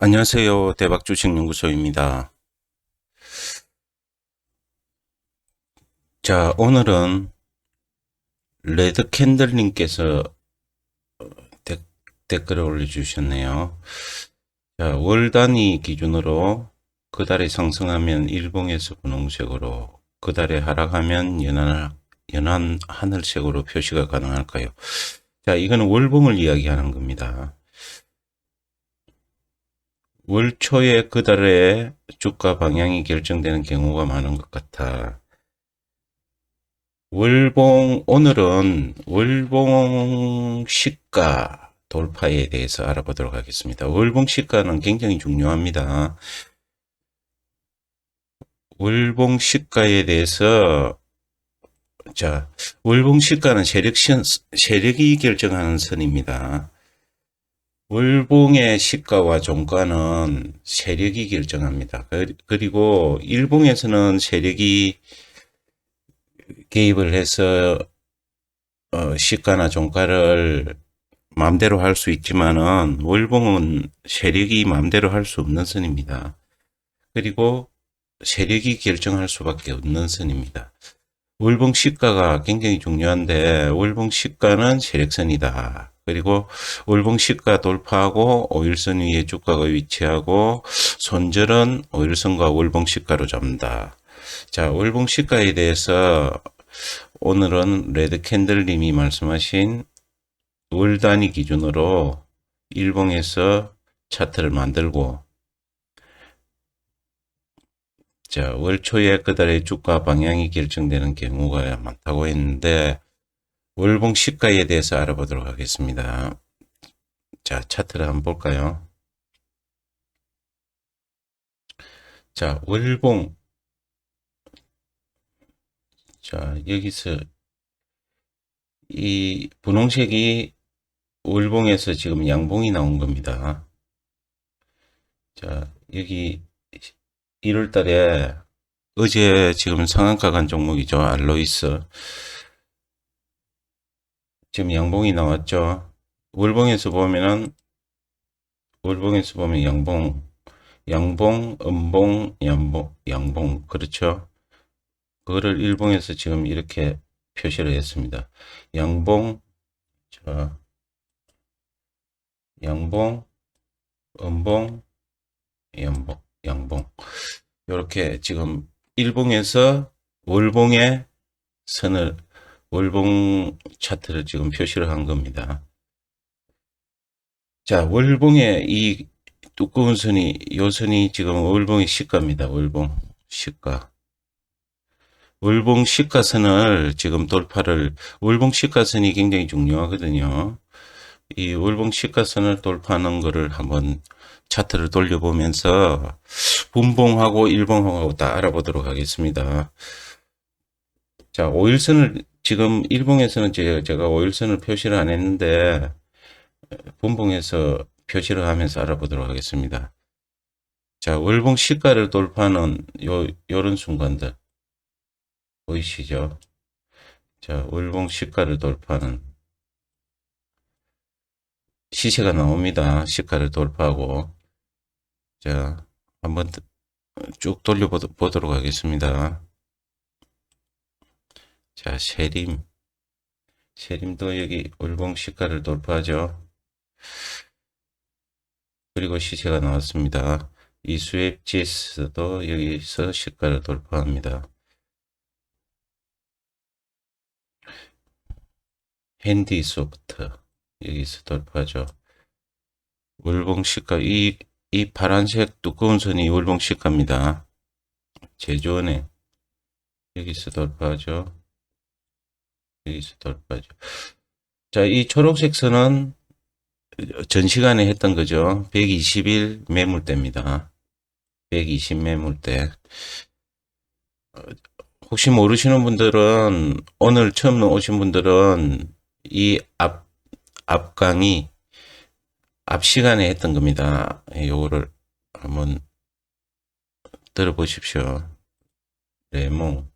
안녕하세요. 대박주식연구소입니다. 자, 오늘은 레드캔들님께서 데- 댓글을 올려주셨네요. 자, 월 단위 기준으로 그 달에 상승하면 일봉에서 분홍색으로, 그 달에 하락하면 연한, 연한 하늘색으로 표시가 가능할까요? 자, 이거는 월봉을 이야기하는 겁니다. 월 초에 그 달에 주가 방향이 결정되는 경우가 많은 것 같아. 월봉, 오늘은 월봉 시가 돌파에 대해서 알아보도록 하겠습니다. 월봉 시가는 굉장히 중요합니다. 월봉 시가에 대해서, 자, 월봉 시가는 세력, 선- 세력이 결정하는 선입니다. 월봉의 시가와 종가는 세력이 결정합니다. 그- 그리고 일봉에서는 세력이 개입을 해서 어, 시가나 종가를 마음대로 할 수 있지만은 월봉은 세력이 마음대로 할 수 없는 선입니다. 그리고 세력이 결정할 수밖에 없는 선입니다. 월봉 시가가 굉장히 중요한데 월봉 시가는 세력선이다. 그리고 월봉 시가 돌파하고 5일선 위에 주가가 위치하고 손절은 5일선과 월봉 시가로 잡는다. 자, 월봉 시가에 대해서 오늘은 레드 캔들님이 말씀하신 월 단위 기준으로 일봉에서 차트를 만들고 자, 월 초에 그달의 주가 방향이 결정되는 경우가 많다고 했는데 월봉 시가에 대해서 알아보도록 하겠습니다. 자, 차트를 한번 볼까요? 자, 월봉. 자, 여기서 이 분홍색이 월봉에서 지금 양봉이 나온 겁니다. 자, 여기 1월 달에 어제 지금 상한가 간 종목이죠. 알로이스. 지금 양봉이 나왔죠. 월봉에서 보면은 월봉에서 보면 양봉, 양봉, 음봉, 양봉, 양봉 그렇죠. 그거를 일봉에서 지금 이렇게 표시를 했습니다. 양봉, 자, 양봉, 음봉, 양봉, 양봉. 이렇게 지금 일봉에서 월봉의 선을 월봉 차트를 지금 표시를 한 겁니다. 자, 월봉의 이 두꺼운 선이, 요 선이 지금 월봉의 시가입니다. 월봉 시가. 월봉 시가선을 지금 돌파를, 월봉 시가선이 굉장히 중요하거든요. 이 월봉 시가선을 돌파하는 거를 한번 차트를 돌려보면서 분봉하고 일봉하고 다 알아보도록 하겠습니다. 자, 5일선을 지금 일봉에서는 제- 제가 5일선을 표시를 안 했는데 분봉해서 표시를 하면서 알아보도록 하겠습니다. 자, 월봉 시가를 돌파하는 요, 요런 순간들 보이시죠? 자, 월봉 시가를 돌파하는 시세가 나옵니다. 시가를 돌파하고 자, 한번 쭉 돌려보도록 하겠습니다. 자, 세림. 세림도 여기 월봉 시가를 돌파하죠. 그리고 시세가 나왔습니다. 이수앱 GS도 여기서 시가를 돌파합니다. 핸디 소프트 여기서 돌파죠. 월봉 시가 이, 이 파란색 두꺼운 선이 월봉 시가입니다. 제조원에 여기서 돌파하죠. 돌파하죠. 자, 이 초록색 선은 전 시간에 했던 거죠. 120일 매물대입니다. 120 매물대. 어, 혹시 모르시는 분들은 오늘 처음 오신 분들은 이 앞, 앞강이 앞 시간에 했던 겁니다. 예, 요거를 한번 들어보십시오. 레몽.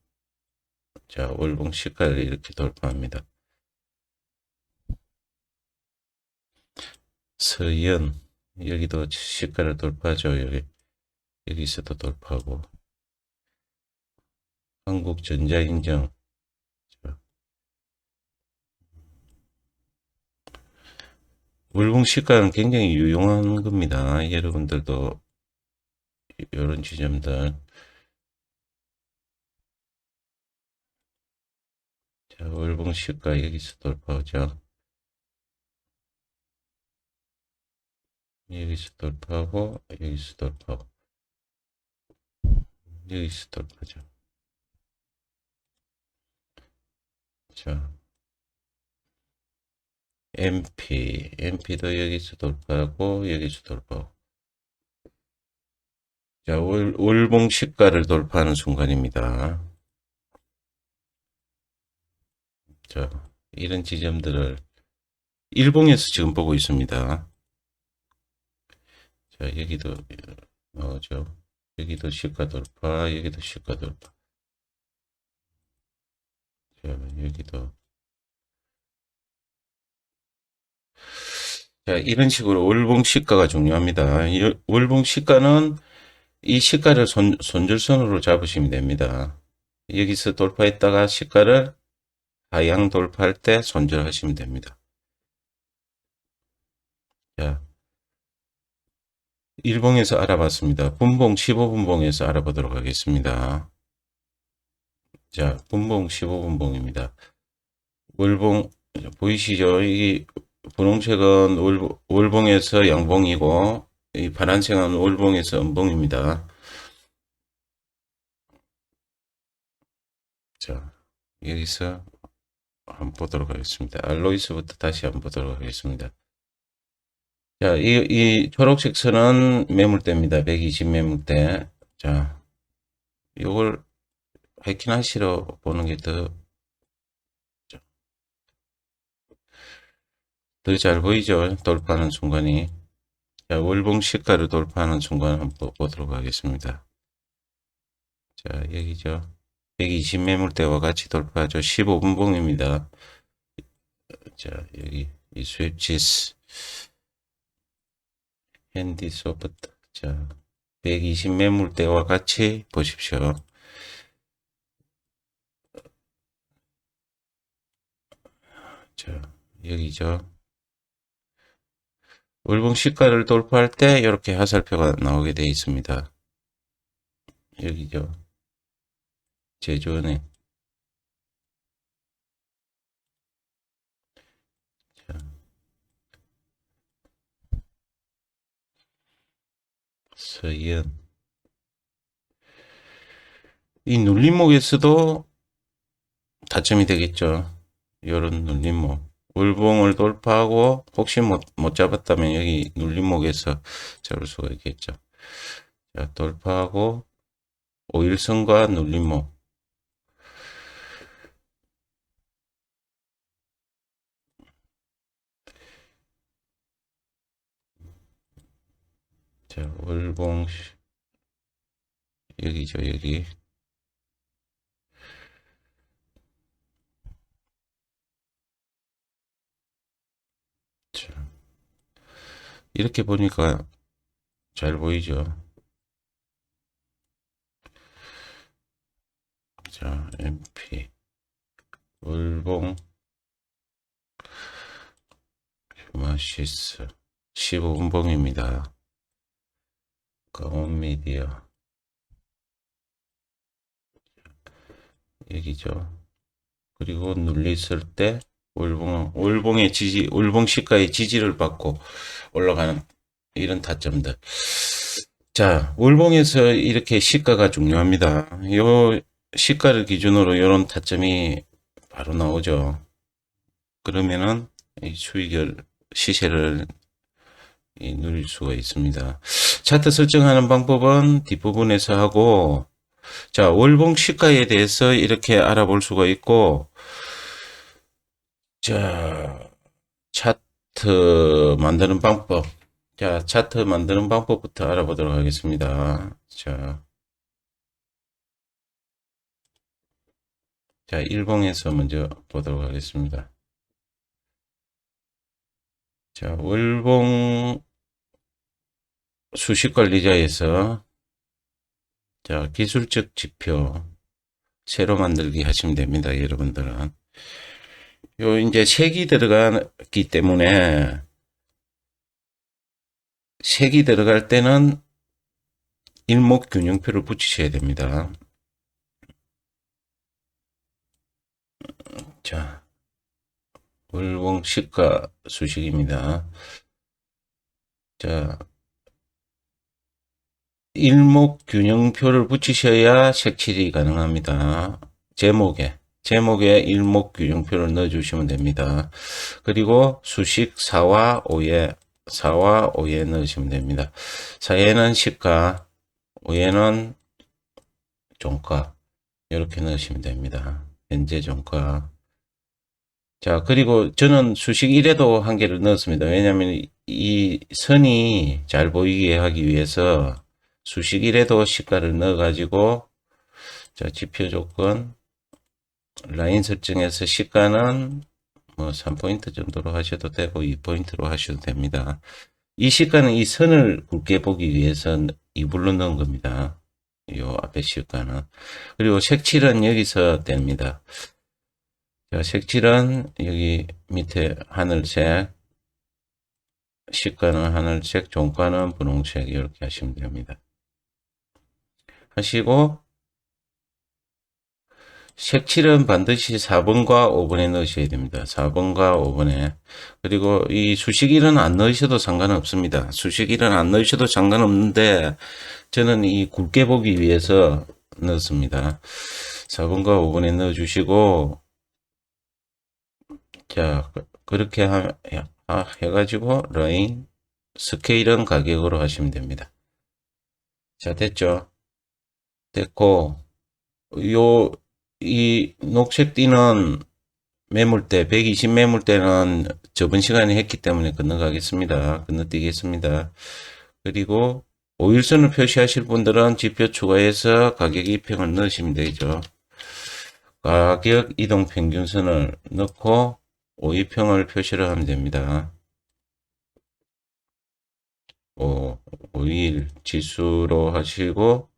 자, 월봉 시가를 이렇게 돌파합니다. 서연. 여기도 시가를 돌파하죠. 여기, 여기서도 돌파하고. 한국전자인정. 월봉 시가는 굉장히 유용한 겁니다. 여러분들도 이런 지점들. 자, 월봉 시가 여기서 돌파하죠. 여기서 돌파하고, 여기서 돌파하고, 여기서 돌파죠. 자, MP, MP도 여기서 돌파하고, 여기서 돌파하고. 자, 월, 월봉 시가를 돌파하는 순간입니다. 자, 이런 지점들을 일봉에서 지금 보고 있습니다. 자, 여기도 나오죠. 여기도 시가 돌파, 여기도 시가 돌파. 자, 여기도. 자, 이런 식으로 월봉 시가가 중요합니다. 이 월봉 시가는 이 시가를 손, 손절선으로 잡으시면 됩니다. 여기서 돌파했다가 시가를 하향 돌파할 때 손절하시면 됩니다. 자, 일봉에서 알아봤습니다. 분봉 15분봉에서 알아보도록 하겠습니다. 자, 분봉 15분봉입니다. 월봉 보이시죠? 이 분홍색은 월, 월봉에서 양봉이고 이 파란색은 월봉에서 음봉입니다. 자, 여기서 한번 보도록 하겠습니다. 알로이스부터 다시 한번 보도록 하겠습니다. 자, 이, 이 초록색 선은 매물대입니다. 120 매물대. 자, 요걸 해킹하시러 보는 게 더, 더 잘 보이죠? 돌파하는 순간이. 자, 월봉 시가를 돌파하는 순간 한번 보도록 하겠습니다. 자, 여기죠. 120 매물대와 같이 돌파하죠. 15분 봉입니다. 자, 여기 이 스왑치스 핸디 소프트 자, 120 매물대와 같이 보십시오. 자, 여기죠. 월봉 시가를 돌파할 때 이렇게 화살표가 나오게 되어 있습니다. 여기죠. 제주은행. 자. 서현. 이 눌림목에서도 타점이 되겠죠. 이런 눌림목. 월봉을 돌파하고 혹시 못, 못 잡았다면 여기 눌림목에서 잡을 수가 있겠죠. 자, 돌파하고 5일선과 눌림목. 자, 월봉 여기죠, 여기. 자, 이렇게 보니까 잘 보이죠. 자, MP 월봉 휴마시스 15분봉입니다. 강원 미디어 여기죠. 그리고 눌렸을 때 월봉 월봉의 지지 월봉 시가의 지지를 받고 올라가는 이런 타점들. 자, 월봉에서 이렇게 시가가 중요합니다. 요 시가를 기준으로 이런 타점이 바로 나오죠. 그러면은 이 수익을 시세를 이 누릴 수가 있습니다. 차트 설정하는 방법은 뒷부분에서 하고 자 월봉 시가에 대해서 이렇게 알아볼 수가 있고 자 차트 만드는 방법 자 차트 만드는 방법부터 알아보도록 하겠습니다. 자, 자 일봉에서 먼저 보도록 하겠습니다. 자 월봉 수식 관리자에서 자, 기술적 지표 새로 만들기 하시면 됩니다. 여러분들은. 요 이제 색이 들어가기 때문에 색이 들어갈 때는 일목 균형표를 붙이셔야 됩니다. 자, 월봉 시가 수식입니다. 자, 일목균형표를 붙이셔야 색칠이 가능합니다. 제목에 제목에 일목균형표를 넣어주시면 됩니다. 그리고 수식 4와 5에 4와 5에 넣으시면 됩니다. 4에는 시가, 5에는 종가 이렇게 넣으시면 됩니다. 현재 종가 자 그리고 저는 수식 1에도 한 개를 넣었습니다. 왜냐하면 이 선이 잘 보이게 하기 위해서 수식 1에도 시가를 넣어 가지고 자 지표 조건 라인 설정에서 시가는 뭐 3포인트 정도로 하셔도 되고 2포인트로 하셔도 됩니다. 이 시가는 이 선을 굵게 보기 위해서 2불로 넣은 겁니다. 요 앞에 시가는. 그리고 색칠은 여기서 됩니다. 자, 색칠은 여기 밑에 하늘색, 시가는 하늘색, 종가는 분홍색 이렇게 하시면 됩니다. 하시고 색칠은 반드시 4번과 5번에 넣으셔야 됩니다. 4번과 5번에. 그리고 이 수식일은 안 넣으셔도 상관없습니다. 수식일은 안 넣으셔도 상관없는데 저는 이 굵게 보기 위해서 넣었습니다. 4번과 5번에 넣어 주시고 자 그- 그렇게 하, 아, 해가지고 라인 스케일은 가격으로 하시면 됩니다. 자 됐죠? 됐고 요 이 녹색 띠는 매물대 120 매물대는 저번 시간에 했기 때문에 건너가겠습니다. 건너뛰겠습니다. 그리고 5일선을 표시하실 분들은 지표 추가해서 가격 이평을 넣으시면 되죠. 가격 이동 평균선을 넣고 5일평을 표시를 하면 됩니다. 5, 5일 지수로 하시고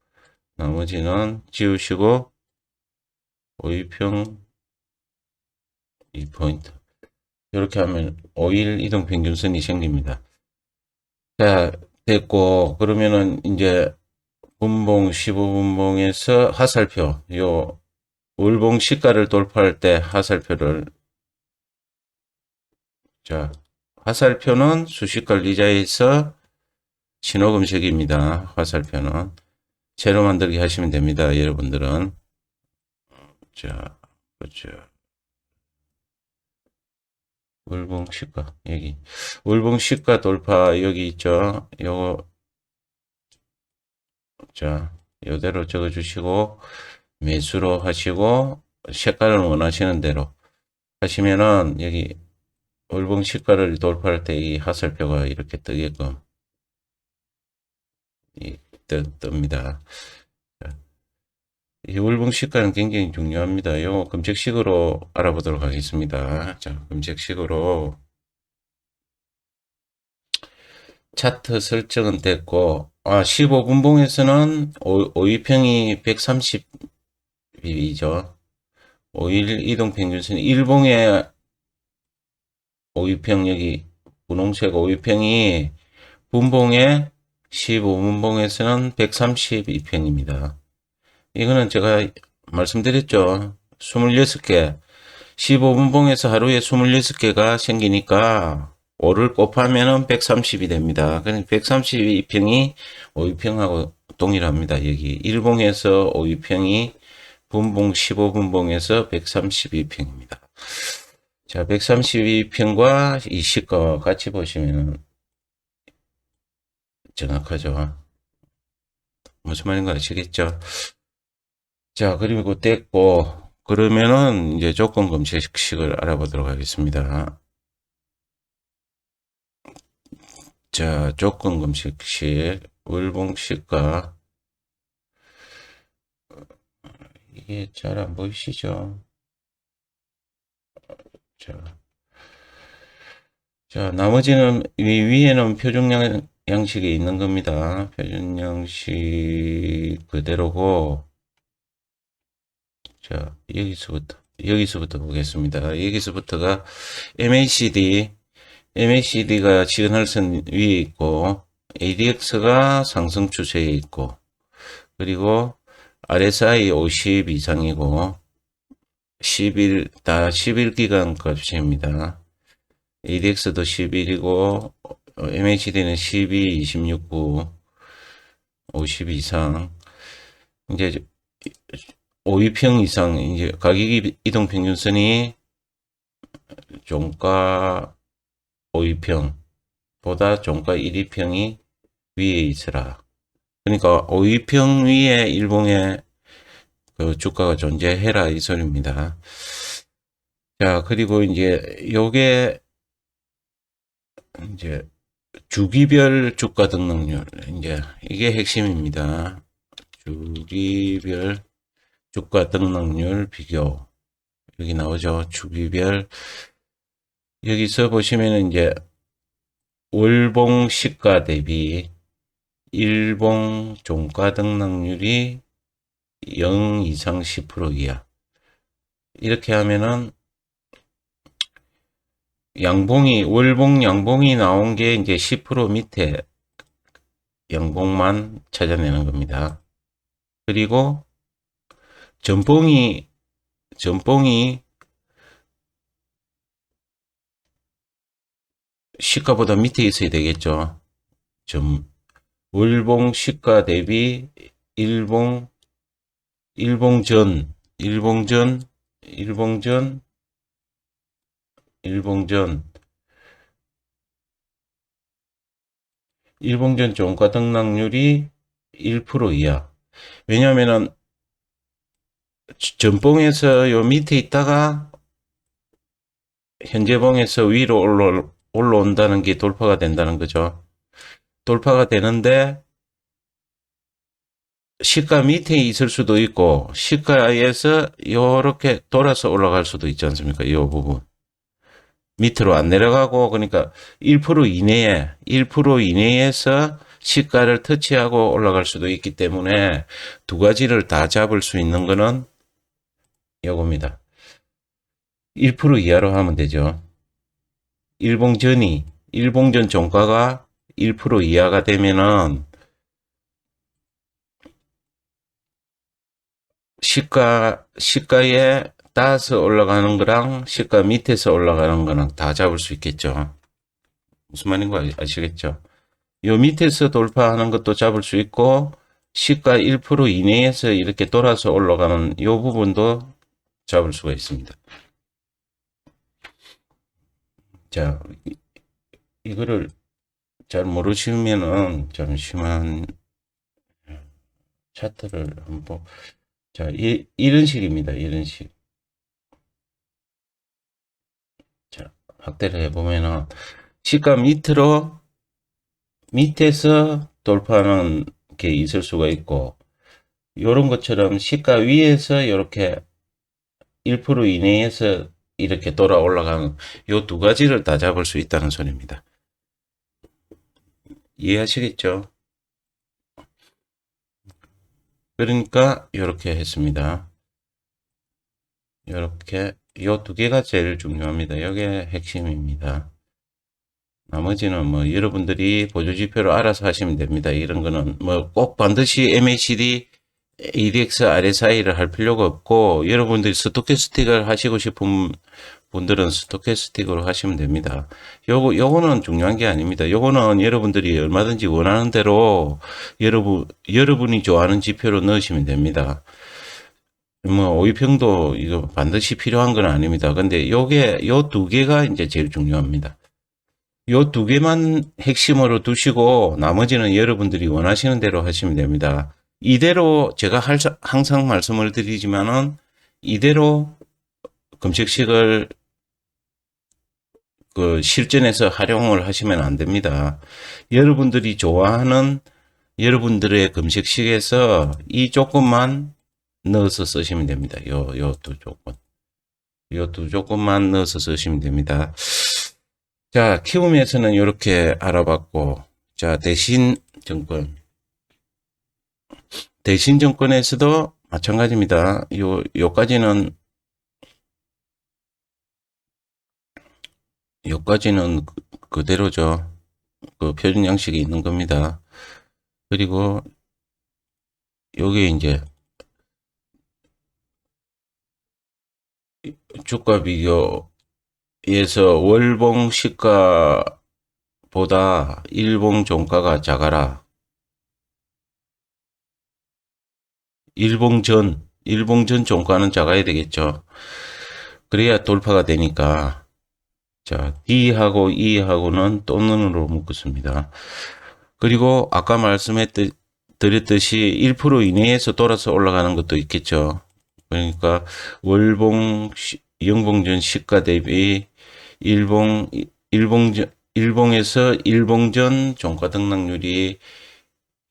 나머지는 지우시고 5일평 2포인트 이렇게 하면 5일 이동 평균선이 생깁니다. 자 됐고 그러면은 이제 분봉 15분봉에서 하살표 요 월봉 시가를 돌파할 때 하살표를 자 화살표는 수식관리자에서 신호금색입니다. 화살표는 새로 만들기 하시면 됩니다. 여러분들은 자 그죠 월봉 시가 여기 월봉 시가 돌파 여기 있죠. 요거 자 요대로 적어 주시고 매수로 하시고 색깔을 원하시는 대로 하시면은 여기 월봉 시가를 돌파할 때 이 하살표가 이렇게 뜨게끔 이 뜨, 뜹니다. 자, 이 월봉 시가는 굉장히 중요합니다. 요 검색식으로 알아보도록 하겠습니다. 자, 검색식으로 차트 설정은 됐고, 아, 15분봉에서는 5위평이 130이죠. 5일 이동평균선 1봉에 5위평 여기 분홍색 5위평이 분봉에 15분봉에서는 132평입니다. 이거는 제가 말씀드렸죠. 26개. 15분봉에서 하루에 26개가 생기니까 5를 곱하면은 130이 됩니다. 그러니까 132평이 5위평하고 동일합니다. 여기 1봉에서 5위평이 분봉 15분봉에서 132평입니다. 자, 132평과 이 시가와 같이 보시면 정확하죠. 무슨 말인가 아시겠죠? 자, 그리고 됐고, 그러면은 이제 조건 검색식을 알아보도록 하겠습니다. 자, 조건 검색식, 월봉시가, 이게 잘 안 보이시죠? 자, 자, 나머지는 위, 위에는 표준량 양식에 있는 겁니다. 표준 양식 그대로고, 자, 여기서부터, 여기서부터 보겠습니다. 여기서부터가 MACD, MACD가 지근할선 위에 있고, ADX가 상승 추세에 있고, 그리고 RSI 50 이상이고, 10일, 다 11기간 값입니다. ADX도 11이고, MACD는 12, 26, 9, 50 이상. 이제 5위평 이상, 이제 가격이 이동 평균선이 종가 5위평보다 종가 1위평이 위에 있으라. 그러니까 5위평 위에 일봉의 그 주가가 존재해라 이 소리입니다. 자, 그리고 이제 요게 이제 주기별 주가 등록률 이제 이게 핵심입니다. 주기별 주가 등록률 비교 여기 나오죠. 주기별 여기서 보시면은 이제 월봉 시가 대비 일봉 종가 등록률이 0 이상 10% 이하 이렇게 하면은 양봉이 월봉 양봉이 나온 게 이제 10% 밑에 양봉만 찾아내는 겁니다. 그리고 전봉이 전봉이 시가보다 밑에 있어야 되겠죠. 점 월봉 시가 대비 일봉 일봉전 일봉전 일봉전 일봉전 일봉전 종가 등락률이 1% 이하. 왜냐면은 전봉에서 요 밑에 있다가 현재 봉에서 위로 올라, 올라온다는 게 돌파가 된다는 거죠. 돌파가 되는데 시가 밑에 있을 수도 있고 시가에서 요렇게 돌아서 올라갈 수도 있지 않습니까? 이 부분. 밑으로 안 내려가고 그러니까 1% 이내에 1% 이내에서 시가를 터치하고 올라갈 수도 있기 때문에 두 가지를 다 잡을 수 있는 거는 요겁니다. 1% 이하로 하면 되죠. 일봉전이 일봉전 종가가 1% 이하가 되면은 시가 시가에 따서 올라가는 거랑 시가 밑에서 올라가는 거랑 다 잡을 수 있겠죠. 무슨 말인가 아시겠죠? 요 밑에서 돌파하는 것도 잡을 수 있고 시가 1% 이내에서 이렇게 돌아서 올라가는 요 부분도 잡을 수가 있습니다. 자, 이- 이거를 잘 모르시면은 잠시만 차트를 한번 자, 이, 이런 식입니다. 이런 식. 자, 확대를 해보면은 시가 밑으로 밑에서 돌파하는 게 있을 수가 있고 요런 것처럼 시가 위에서 이렇게 1% 이내에서 이렇게 돌아 올라가는 요 두 가지를 다 잡을 수 있다는 소리입니다. 이해하시겠죠? 그러니까 이렇게 했습니다. 이렇게 요두 개가 제일 중요합니다. 이게 핵심입니다. 나머지는 뭐 여러분들이 보조지표로 알아서 하시면 됩니다. 이런 거는 뭐 꼭 반드시 MACD, ADX, RSI를 할 필요가 없고 여러분들이 스토캐스틱을 하시고 싶은 분들은 스토캐스틱으로 하시면 됩니다. 요거 요거는 중요한 게 아닙니다. 요거는 여러분들이 얼마든지 원하는 대로 여러분 여러분이 좋아하는 지표로 넣으시면 됩니다. 뭐 오이평도 이거 반드시 필요한 건 아닙니다. 근데 요게 요 두 개가 이제 제일 중요합니다. 요 두 개만 핵심으로 두시고 나머지는 여러분들이 원하시는 대로 하시면 됩니다. 이대로 제가 할, 항상 말씀을 드리지만은 이대로 검색식을 그 실전에서 활용을 하시면 안 됩니다. 여러분들이 좋아하는 여러분들의 검색식에서 이 조건만 넣어서 쓰시면 됩니다. 요, 요 두 조건. 요 두 조건만 넣어서 쓰시면 됩니다. 자, 키움에서는 이렇게 알아봤고, 자, 자, 대신 정권. 대신 정권에서도 마찬가지입니다. 요, 요까지는, 요까지는 그- 그대로죠. 그 표준 양식이 있는 겁니다. 그리고 요게 이제 주가 비교에서 월봉 시가보다 일봉 종가가 작아라. 일봉 전, 일봉 전 종가는 작아야 되겠죠. 그래야 돌파가 되니까. 자, D하고 E하고는 또 눈으로 묶었습니다. 그리고 아까 말씀했듯, 드렸듯이 1% 이내에서 돌아서 올라가는 것도 있겠죠. 그러니까 월봉, 시- 영봉전 시가 대비 일봉, 일봉전, 일봉에서 일봉전 종가 등락률이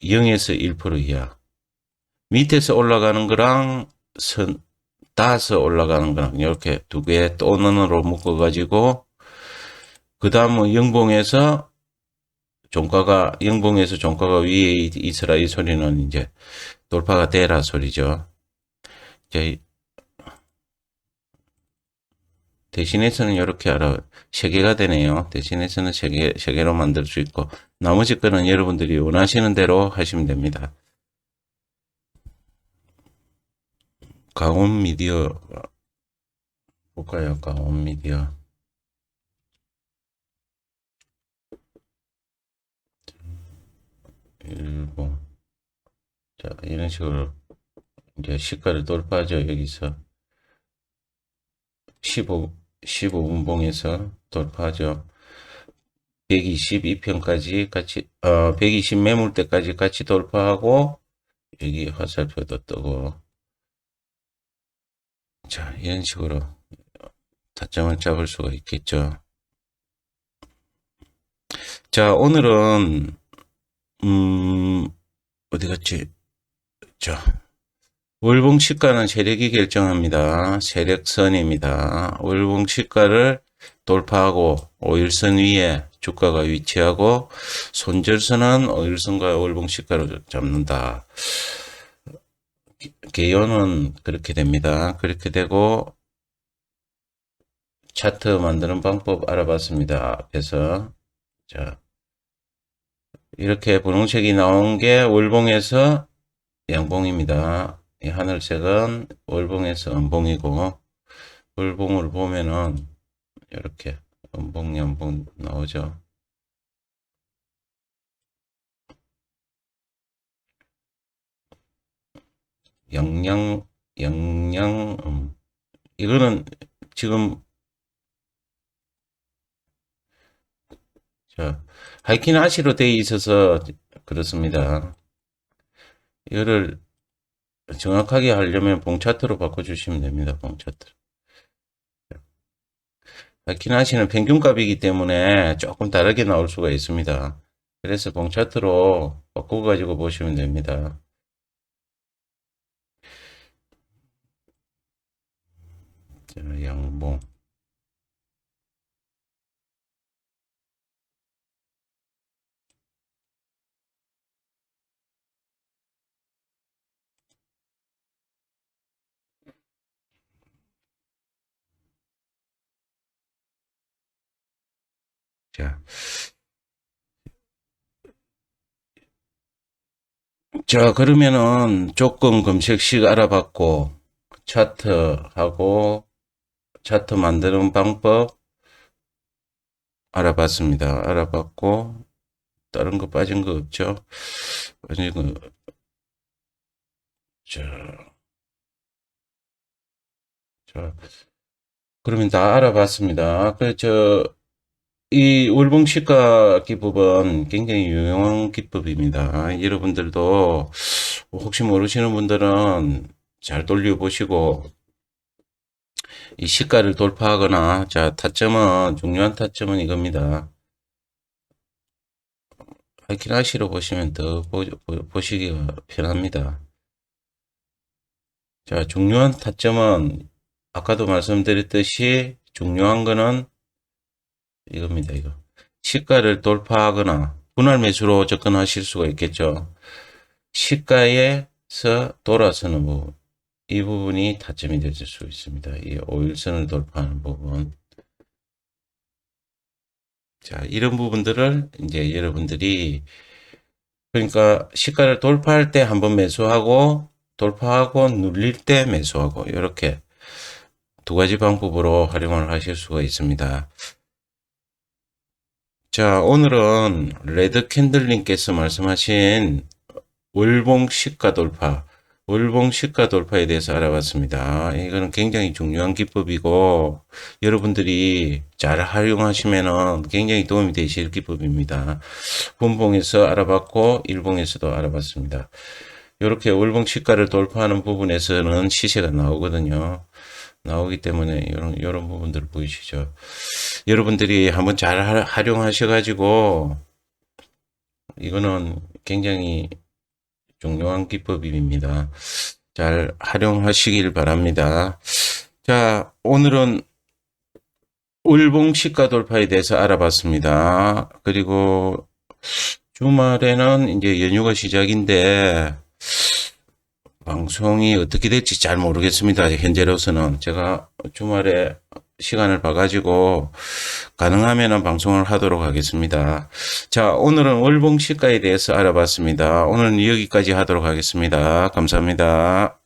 0에서 1% 이하. 밑에서 올라가는 거랑 선, 따서 올라가는 거랑 이렇게 두 개또 눈으로 묶어 가지고 그 다음은 영봉에서 종가가 영봉에서 종가가 위에 있- 있으라 이 소리는 이제 돌파가 되라 소리죠. 이제 대신에서는 이렇게 알아 세 개가 되네요. 대신에서는 세 개, 세 개로 만들 수 있고 나머지 거는 여러분들이 원하시는 대로 하시면 됩니다. 강원 미디어 볼까요? 강원 미디어 일본 자 이런 식으로 이제 시가를 돌파하죠 여기서. 15 15분봉에서 돌파하죠. 122편까지 같이 어 120 매물대까지 같이 돌파하고 여기 화살표도 뜨고. 자 이런 식으로 타점을 잡을 수가 있겠죠. 자 오늘은 음 어디 갔지? 자 월봉 시가는 세력이 결정합니다. 세력선입니다. 월봉 시가를 돌파하고 5일선 위에 주가가 위치하고 손절선은 5일선과 월봉 시가를 잡는다. 개요는 그렇게 됩니다. 그렇게 되고 차트 만드는 방법 알아봤습니다. 앞에서 자 이렇게 분홍색이 나온 게 월봉에서 양봉입니다. 이 하늘색은 월봉에서 음봉이고 월봉을 보면은 이렇게 음봉, 연봉 나오죠. 영양, 영양, 음. 이거는 지금 자 하이킨 아시로 되어 있어서 그렇습니다. 이거를 정확하게 하려면 봉차트로 바꿔주시면 됩니다. 봉차트. 키나시는 평균값이기 때문에 조금 다르게 나올 수가 있습니다. 그래서 봉차트로 바꿔가지고 보시면 됩니다. 자, 양봉. 자, 자, 그러면은 조건 검색식 알아봤고, 차트하고, 차트 만드는 방법 알아봤습니다. 알아봤고, 다른 거 빠진 거 없죠? 빠진 거, 자, 자, 그러면 다 알아봤습니다. 그, 저, 이 시가 기법은 굉장히 유용한 기법입니다. 여러분들도 혹시 모르시는 분들은 잘 돌려보시고 이 시가를 돌파하거나 자 타점은 중요한 타점은 이겁니다. 하이키나시로 보시면 더 보, 보, 시기가 편합니다. 자 중요한 타점은 아까도 말씀드렸듯이 중요한 거는 이겁니다. 이거 시가를 돌파하거나 분할 매수로 접근하실 수가 있겠죠. 시가에서 돌아서는 부분. 이 부분이 타점이 될 수 있습니다. 이 5일선을 돌파하는 부분. 자, 이런 부분들을 이제 여러분들이 그러니까 시가를 돌파할 때 한번 매수하고 돌파하고 눌릴 때 매수하고 이렇게 두 가지 방법으로 활용을 하실 수가 있습니다. 자, 오늘은 레드 캔들님께서 말씀하신 월봉 시가 돌파, 월봉 시가 돌파에 대해서 알아봤습니다. 이거는 굉장히 중요한 기법이고 여러분들이 잘 활용하시면은 굉장히 도움이 되실 기법입니다. 분봉에서 알아봤고 일봉에서도 알아봤습니다. 이렇게 월봉 시가를 돌파하는 부분에서는 시세가 나오거든요. 나오기 때문에 이런 이런 부분들 보이시죠? 여러분들이 한번 잘 하- 활용하셔가지고 이거는 굉장히 중요한 기법입니다. 잘 활용하시길 바랍니다. 자, 오늘은 울봉 시가 돌파에 대해서 알아봤습니다. 그리고 주말에는 이제 연휴가 시작인데 방송이 어떻게 될지 잘 모르겠습니다. 현재로서는 제가 주말에 시간을 봐가지고 가능하면 방송을 하도록 하겠습니다. 자, 오늘은 월봉 시가에 대해서 알아봤습니다. 오늘은 여기까지 하도록 하겠습니다. 감사합니다.